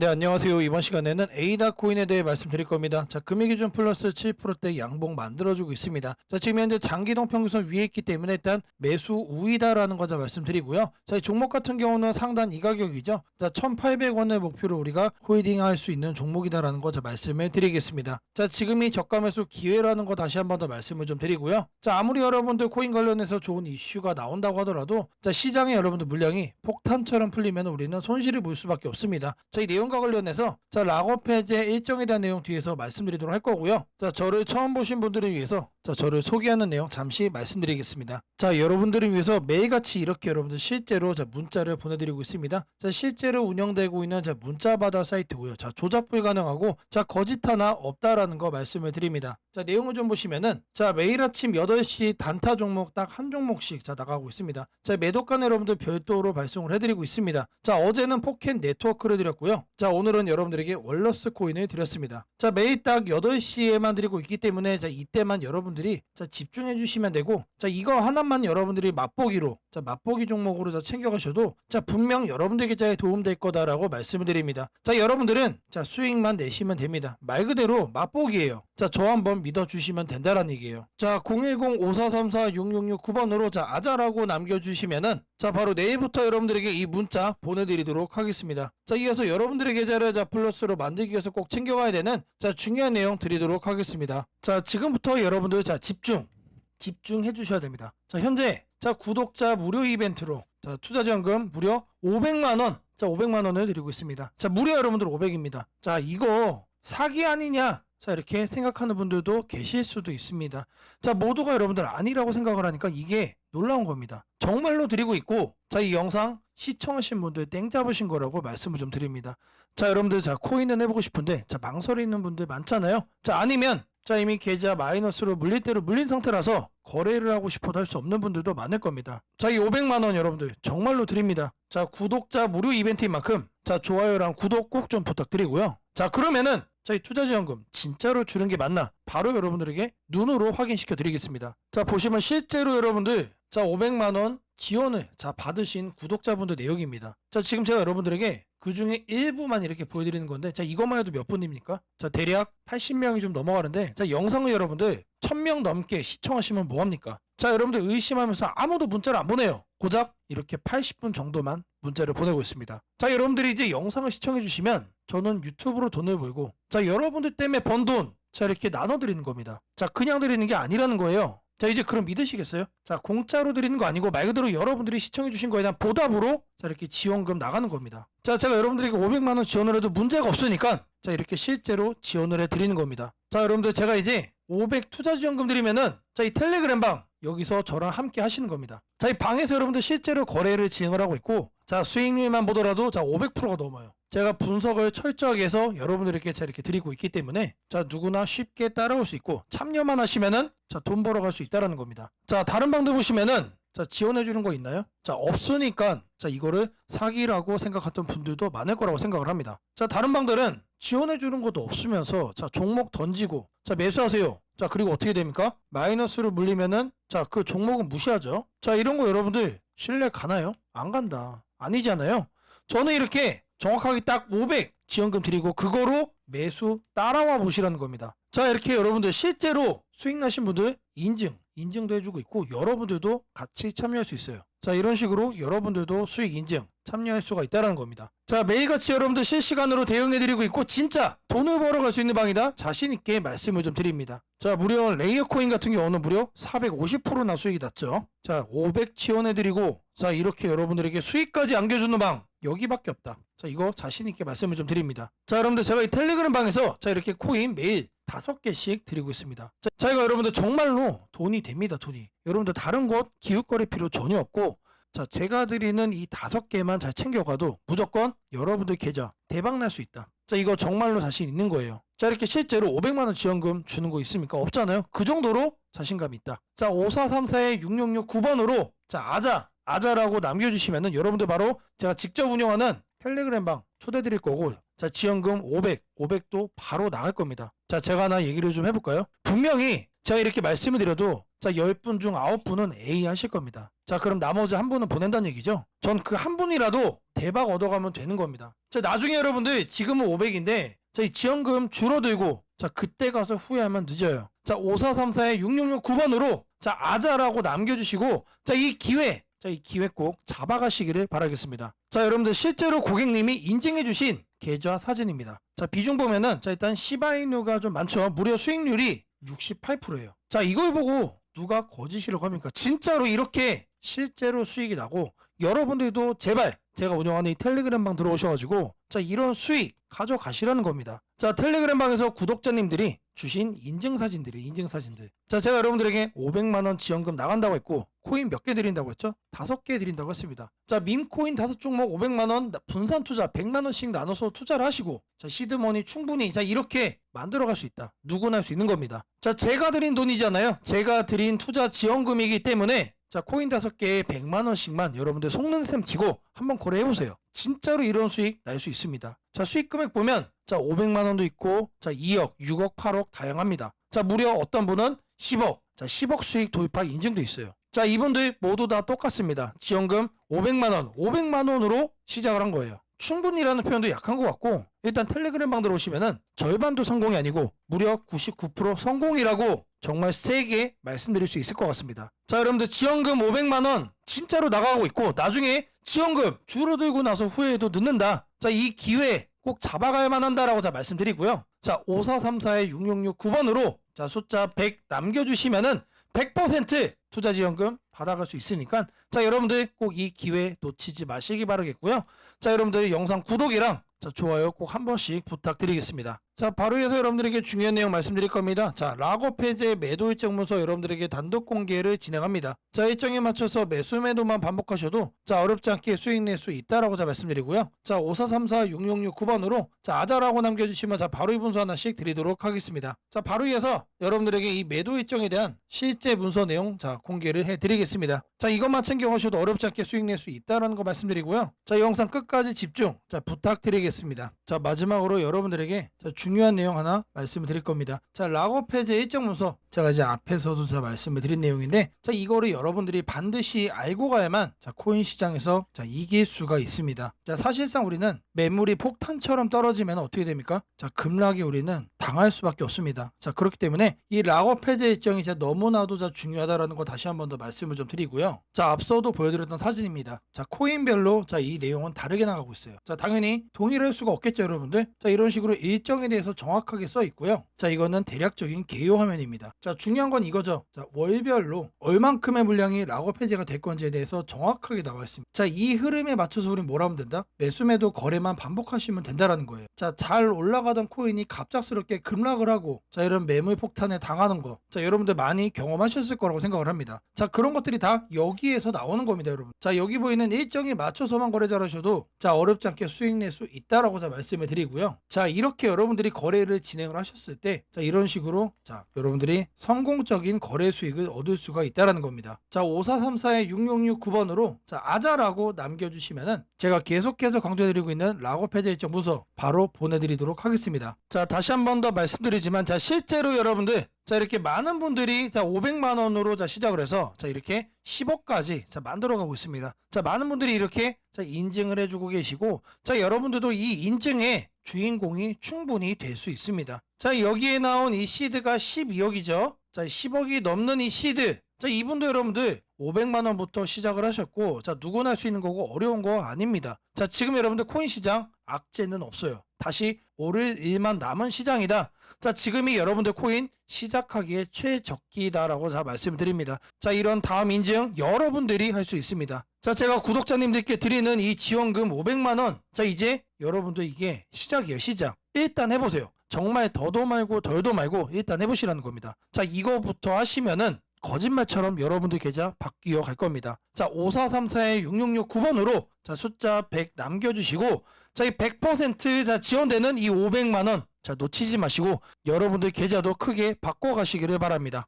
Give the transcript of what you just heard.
네, 안녕하세요. 이번 시간에는 에이다 코인에 대해 말씀드릴 겁니다. 자, 금일 기준 플러스 7%대 양봉 만들어주고 있습니다. 자, 지금 현재 장기동 평균선 위에 있기 때문에 일단 매수 우위다라는 거자 말씀드리고요. 자, 이 종목 같은 경우는 상단 이 가격이죠. 자, 1,800원을 목표로 우리가 홀딩 할 수 있는 종목이다라는 거자 말씀을 드리겠습니다. 자, 지금이 저가 매수 기회라는 거 다시 한 번 더 말씀을 좀 드리고요. 자, 아무리 여러분들 코인 관련해서 좋은 이슈가 나온다고 하더라도 자, 시장에 여러분들 물량이 폭탄처럼 풀리면 우리는 손실을 볼 수밖에 없습니다. 자, 이 내용 과 관련해서 자, 락업 해제 일정에 대한 내용 뒤에서 말씀드리도록 할 거고요. 자, 저를 처음 보신 분들을 위해서 자, 저를 소개하는 내용 잠시 말씀드리겠습니다. 자, 여러분들을 위해서 매일같이 이렇게 여러분들 실제로 자, 문자를 보내드리고 있습니다. 자, 실제로 운영되고 있는 자, 문자바다 사이트고요. 자, 조작 불가능하고 자, 거짓 하나 없다라는 거 말씀을 드립니다. 자, 내용을 좀 보시면은 자, 매일 아침 8시 단타 종목 딱 한 종목씩 자, 나가고 있습니다. 자, 매도가는 여러분들 별도로 발송을 해드리고 있습니다. 자, 어제는 포켓 네트워크를 드렸고요. 자, 오늘은 여러분들에게 월러스 코인을 드렸습니다. 자, 매일 딱 8시에만 드리고 있기 때문에 자, 이때만 여러분들 이 자, 집중해 주시면 되고 자, 이거 하나만 여러분들이 맛보기로 자, 맛보기 종목으로 자, 챙겨가셔도 자, 분명 여러분들 계좌에 도움될 거다라고 말씀을 드립니다. 자, 여러분들은 자, 수익만 내시면 됩니다. 말 그대로 맛보기예요. 자, 저 한번 믿어주시면 된다라는 얘기예요. 자, 010-5434-6669번으로 자, 아자라고 남겨주시면은 자, 바로 내일부터 여러분들에게 이 문자 보내드리도록 하겠습니다. 자, 이어서 여러분들의 계좌를 자, 플러스로 만들기 위해서 꼭 챙겨가야 되는 자, 중요한 내용 드리도록 하겠습니다. 자, 지금부터 여러분들 자, 집중, 집중해 주셔야 됩니다. 자, 현재 자, 구독자 무료 이벤트로 자, 투자 지원금 무려 500만 원 자, 500만 원을 드리고 있습니다. 자, 무려 여러분들 500입니다. 자, 이거 사기 아니냐? 자, 이렇게 생각하는 분들도 계실 수도 있습니다. 자, 모두가 여러분들 아니라고 생각을 하니까 이게 놀라운 겁니다. 정말로 드리고 있고, 자, 이 영상 시청하신 분들 땡 잡으신 거라고 말씀을 좀 드립니다. 자, 여러분들, 자, 코인은 해보고 싶은데, 자, 망설이 있는 분들 많잖아요. 자, 아니면, 자, 이미 계좌 마이너스로 물릴 대로 물린 상태라서 거래를 하고 싶어도 할 수 없는 분들도 많을 겁니다. 자, 이 500만 원 여러분들 정말로 드립니다. 자, 구독자 무료 이벤트인 만큼, 자, 좋아요랑 구독 꼭 좀 부탁드리고요. 자, 그러면은, 자, 이 투자지원금 진짜로 주는 게 맞나? 바로 여러분들에게 눈으로 확인시켜 드리겠습니다. 자, 보시면 실제로 여러분들, 자, 500만원 지원을 자, 받으신 구독자분들 내역입니다. 자, 지금 제가 여러분들에게 그 중에 일부만 이렇게 보여드리는 건데, 자, 이것만 해도 몇 분입니까? 자, 대략 80명이 좀 넘어가는데, 자, 영상을 여러분들 1000명 넘게 시청하시면 뭐합니까? 자, 여러분들 의심하면서 아무도 문자를 안 보내요. 고작 이렇게 80분 정도만 문자를 보내고 있습니다. 자, 여러분들이 이제 영상을 시청해 주시면 저는 유튜브로 돈을 벌고, 자, 여러분들 때문에 번 돈, 자, 이렇게 나눠드리는 겁니다. 자, 그냥 드리는 게 아니라는 거예요. 자, 이제 그럼 믿으시겠어요? 자, 공짜로 드리는 거 아니고 말 그대로 여러분들이 시청해 주신 거에 대한 보답으로 자, 이렇게 지원금 나가는 겁니다. 자, 제가 여러분들에게 500만 원 지원을 해도 문제가 없으니까 자, 이렇게 실제로 지원을 해 드리는 겁니다. 자, 여러분들 제가 이제 500 투자 지원금 드리면은 자, 이 텔레그램 방 여기서 저랑 함께 하시는 겁니다. 자, 이 방에서 여러분들 실제로 거래를 진행을 하고 있고 자, 수익률만 보더라도 자, 500%가 넘어요. 제가 분석을 철저하게 해서 여러분들에게 자 이렇게 드리고 있기 때문에 자 누구나 쉽게 따라올 수 있고 참여만 하시면은 자돈 벌어갈 수 있다라는 겁니다. 자 다른 방들 보시면은 자 지원해 주는 거 있나요? 자 없으니까 자 이거를 사기라고 생각했던 분들도 많을 거라고 생각을 합니다. 자 다른 방들은 지원해 주는 것도 없으면서 자 종목 던지고 자 매수하세요. 자 그리고 어떻게 됩니까? 마이너스로 물리면은 자 그 종목은 무시하죠. 자 이런 거 여러분들 신뢰 가나요? 안 간다. 아니잖아요. 저는 이렇게 정확하게 딱 500 지원금 드리고 그거로 매수 따라와 보시라는 겁니다. 자 이렇게 여러분들 실제로 수익 나신 분들 인증 인증도 해주고 있고 여러분들도 같이 참여할 수 있어요. 자 이런 식으로 여러분들도 수익 인증 참여할 수가 있다는 겁니다. 자 매일같이 여러분들 실시간으로 대응해드리고 있고 진짜 돈을 벌어 갈 수 있는 방이다 자신 있게 말씀을 좀 드립니다. 자 무려 레이어 코인 같은 경우는 무려 450%나 수익이 났죠. 자500 지원해드리고 자 이렇게 여러분들에게 수익까지 안겨주는 방 여기밖에 없다. 자 이거 자신 있게 말씀을 좀 드립니다. 자 여러분들 제가 이 텔레그램 방에서 자 이렇게 코인 매일 다섯 개씩 드리고 있습니다. 자, 자 이거 여러분들 정말로 돈이 됩니다. 돈이 여러분들 다른 곳 기웃거릴 필요 전혀 없고 자 제가 드리는 이 다섯 개만 잘 챙겨가도 무조건 여러분들 계좌 대박 날 수 있다. 자 이거 정말로 자신 있는 거예요. 자 이렇게 실제로 500만 원 지원금 주는 거 있습니까? 없잖아요. 그 정도로 자신감 있다. 자 5434의 6669번으로 자 아자 아자라고 남겨주시면은 여러분들 바로 제가 직접 운영하는 텔레그램 방 초대 드릴 거고 자 지원금 500 500도 바로 나갈 겁니다. 자 제가 하나 얘기를 좀 해볼까요? 분명히 제가 이렇게 말씀을 드려도 자 10분 중 9분은 A 하실 겁니다. 자 그럼 나머지 한 분은 보낸다는 얘기죠. 전 그 한 분이라도 대박 얻어가면 되는 겁니다. 자 나중에 여러분들 지금은 500인데 자 이 지원금 줄어들고 자 그때 가서 후회하면 늦어요. 자 5434에 6669번으로 자 아자라고 남겨주시고 자 이 기회 자 이 기회 꼭 잡아가시기를 바라겠습니다. 자 여러분들 실제로 고객님이 인증해주신 계좌 사진입니다. 자 비중 보면은 자 일단 시바이누가 좀 많죠. 무려 수익률이 68%예요. 자 이걸 보고 누가 거짓이라고 합니까? 진짜로 이렇게 실제로 수익이 나고 여러분들도 제발 제가 운영하는 이 텔레그램 방 들어오셔가지고 자 이런 수익 가져가시라는 겁니다. 자 텔레그램 방에서 구독자님들이 주신 인증 사진들이 인증 사진들. 자 제가 여러분들에게 500만 원 지원금 나간다고 했고 코인 몇 개 드린다고 했죠? 다섯 개 드린다고 했습니다. 자 밈코인 다섯 종목 500만 원 분산 투자 100만 원씩 나눠서 투자를 하시고 자 시드머니 충분히 자 이렇게 만들어갈 수 있다. 누구나 할 수 있는 겁니다. 자 제가 드린 돈이잖아요. 제가 드린 투자 지원금이기 때문에 자 코인 다섯 개에 100만 원씩만 여러분들 속는 셈 치고 한번 거래해 보세요. 진짜로 이런 수익 날 수 있습니다. 자 수익 금액 보면 자 500만 원도 있고 자 2억, 6억, 8억 다양합니다. 자 무려 어떤 분은 10억, 자 10억 수익 도입할 인증도 있어요. 자 이분들 모두 다 똑같습니다. 지원금 500만 원, 500만 원으로 시작을 한 거예요. 충분히라는 표현도 약한 것 같고 일단 텔레그램 방 들어오시면은 절반도 성공이 아니고 무려 99% 성공이라고 정말 세게 말씀드릴 수 있을 것 같습니다. 자 여러분들 지원금 500만 원 진짜로 나가고 있고 나중에 지원금 줄어들고 나서 후회해도 늦는다. 자 이 기회 꼭 잡아가야만 한다라고 자 말씀드리고요. 자 5434에 6669번으로 자 숫자 100 남겨 주시면은 100% 투자 지원금 받아갈 수 있으니까 자 여러분들 꼭 이 기회 놓치지 마시기 바라겠고요. 자 여러분들 영상 구독이랑 자 좋아요 꼭 한 번씩 부탁드리겠습니다. 자 바로 이어서 여러분들에게 중요한 내용 말씀드릴 겁니다. 자 해제 매도 일정 문서 여러분들에게 단독 공개를 진행합니다. 자 일정에 맞춰서 매수 매도만 반복하셔도 자 어렵지 않게 수익 낼 수 있다라고 자 말씀드리고요. 자 5434 6669번으로 자 아자라고 남겨 주시면 자 바로 이 문서 하나씩 드리도록 하겠습니다. 자 바로 이어서 여러분들에게 이 매도 일정에 대한 실제 문서 내용 자 공개를 해 드리겠습니다. 자 이것만 챙겨 가셔도 어렵지 않게 수익 낼 수 있다라는 거 말씀드리고요. 자이 영상 끝까지 집중 자 부탁드리겠습니다. 자 마지막으로 여러분들에게 자, 중요한 내용 하나 말씀을 드릴 겁니다. 자 락업 해제 일정 문서 제가 이제 앞에서도 자 말씀을 드린 내용인데 자 이거를 여러분들이 반드시 알고 가야만 자 코인 시장에서 자 이길 수가 있습니다. 자 사실상 우리는 매물이 폭탄처럼 떨어지면 어떻게 됩니까? 자 급락에 우리는 당할 수밖에 없습니다. 자 그렇기 때문에 이 락업 해제 일정이 진짜 너무나도 자 중요하다라는 거 다시 한 번 더 말씀을 좀 드리고요. 자 앞서도 보여드렸던 사진입니다. 자 코인별로 자 이 내용은 다르게 나가고 있어요. 자 당연히 동일할 수가 없겠죠 여러분들. 자 이런 식으로 일정에 대해서 정확하게 써 있고요. 자 이거는 대략적인 개요 화면입니다. 자 중요한 건 이거죠. 자 월별로 얼만큼의 물량이 락업 해제가 될 건지에 대해서 정확하게 나와 있습니다. 자 이 흐름에 맞춰서 우리 뭘 하면 된다? 매수 매도 거래만 반복하시면 된다라는 거예요. 자 잘 올라가던 코인이 갑작스럽게 급락을 하고 자 이런 매물 폭탄에 당하는 거. 자 여러분들 많이 경험하셨을 거라고 생각을 합니다. 자 그런 것들이 다 여기에서 나오는 겁니다, 여러분. 자 여기 보이는 일정에 맞춰서만 거래 잘하셔도 자 어렵지 않게 수익 낼 수 있다라고 자 말씀을 드리고요. 자 이렇게 여러분들이 거래를 진행을 하셨을 때 자 이런 식으로 자 여러분들이 성공적인 거래 수익을 얻을 수가 있다라는 겁니다. 자 5434의 6669번으로 자 아자라고 남겨주시면은 제가 계속해서 강조드리고 있는 해제 일정 문서 바로 보내드리도록 하겠습니다. 자 다시 한번 더 말씀드리지만 자 실제로 여러분들 자 이렇게 많은 분들이 자 500만 원으로 자 시작을 해서 자 이렇게 10억까지 자 만들어 가고 있습니다. 자 많은 분들이 이렇게 자 인증을 해주고 계시고 자 여러분들도 이 인증의 주인공이 충분히 될 수 있습니다. 자 여기에 나온 이 시드가 12억이죠. 자 10억이 넘는 이 시드 자 이분도 여러분들 500만 원부터 시작을 하셨고 자 누구나 할 수 있는 거고 어려운 거 아닙니다. 자 지금 여러분들 코인 시장 악재는 없어요. 다시 오를 일만 남은 시장이다. 자 지금이 여러분들 코인 시작하기에 최적기다라고 자 말씀드립니다. 자 이런 다음 인증 여러분들이 할 수 있습니다. 자 제가 구독자님들께 드리는 이 지원금 500만 원. 자 이제 여러분들 이게 시작이에요 시작. 일단 해보세요. 정말 더도 말고 덜도 말고 일단 해보시라는 겁니다. 자 이거부터 하시면은 거짓말처럼 여러분들 계좌 바뀌어 갈 겁니다. 자, 5434의 6669번으로 자, 숫자 100 남겨주시고 자, 이 100%자 지원되는 이 500만 원 자, 놓치지 마시고 여러분들 계좌도 크게 바꿔 가시기를 바랍니다.